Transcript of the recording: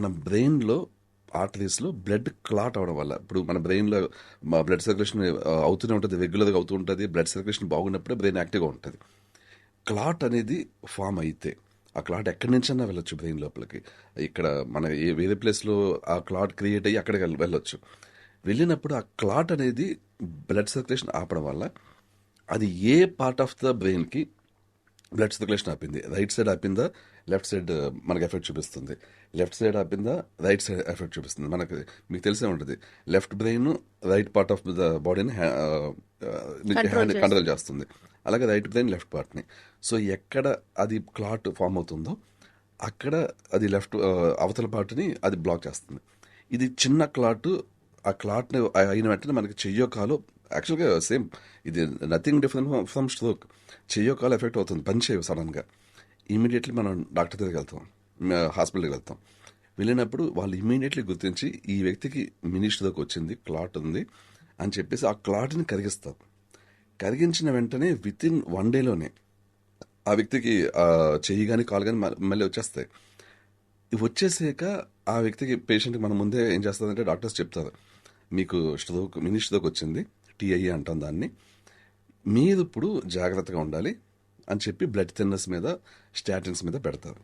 మన బ్రెయిన్లో ఆర్టరీస్లో blood clot అవడం వల్ల. ఇప్పుడు మన బ్రెయిన్లో బ్లడ్ సర్క్యులేషన్ అవుతూనే ఉంటుంది రెగ్యులర్గా అవుతూ ఉంటుంది బ్లడ్ సర్క్యులేషన్ బాగున్నప్పుడే బ్రెయిన్ యాక్టివ్గా ఉంటుంది. క్లాట్ అనేది ఫామ్ అయితే ఆ క్లాట్ ఎక్కడి నుంచైనా వెళ్ళొచ్చు బ్రెయిన్ లోపలికి. ఇక్కడ మన ఏ వేరే ప్లేస్లో ఆ క్లాట్ క్రియేట్ అయ్యి అక్కడికి వెళ్ళొచ్చు. వెళ్ళినప్పుడు ఆ క్లాట్ అనేది బ్లడ్ సర్క్యులేషన్ ఆపడం వల్ల అది ఏ పార్ట్ ఆఫ్ ద బ్రెయిన్కి బ్లడ్ సర్క్యులేషన్ ఆపింది. రైట్ సైడ్ ఆపిందా? లెఫ్ట్ సైడ్ మనకి ఎఫెక్ట్ చూపిస్తుంది. లెఫ్ట్ సైడ్ ఆపిందా? రైట్ సైడ్ ఎఫెక్ట్ చూపిస్తుంది. మనకి మీకు తెలిసే ఉంటుంది. Left brain right part of the బాడీని హ్యాండ్ కంట్రోల్ చేస్తుంది. అలాగే రైట్ బ్రెయిన్ లెఫ్ట్ పార్ట్ని. సో ఎక్కడ అది క్లాట్ ఫామ్ అవుతుందో అక్కడ అది లెఫ్ట్ అవతల పార్ట్ని అది బ్లాక్ చేస్తుంది. ఇది చిన్న క్లాట్ ఆ క్లాట్ని అయిన వెంటనే మనకి చెయ్యో కాలో యాక్చువల్గా సేమ్ ఇది నథింగ్ డిఫరెంట్ ఫ్రమ్ స్ట్రోక్ చెయ్యో కాలు ఎఫెక్ట్ అవుతుంది పని చేయవు సడన్గా ఇమీడియట్లీ మనం డాక్టర్ దగ్గరికి వెళ్తాం హాస్పిటల్కి వెళ్తాం వెళ్ళినప్పుడు వాళ్ళు ఇమీడియట్లీ గుర్తించి ఈ వ్యక్తికి మినిస్టర్కి వచ్చింది క్లాట్ ఉంది అని చెప్పేసి ఆ క్లాట్ని కరిగిస్తారు కరిగించిన వెంటనే విత్ ఇన్ వన్ డేలోనే ఆ వ్యక్తికి చెయ్యి కానీ కాలు కానీ మళ్ళీ వచ్చేస్తాయి ఇవి వచ్చేసాక ఆ వ్యక్తికి పేషెంట్కి మన ముందే ఏం చేస్తుందంటే డాక్టర్స్ చెప్తారు. మీకు స్ట్రోక్ మినీ స్ట్రోక్ వచ్చింది టీఐ అంటాం దాన్ని. మీరు ఇప్పుడు జాగ్రత్తగా ఉండాలి అని చెప్పి బ్లడ్ థిన్నర్స్ మీద స్టాటిన్స్ మీద పెడతారు.